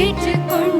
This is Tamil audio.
கேட்டுக்கொண்டு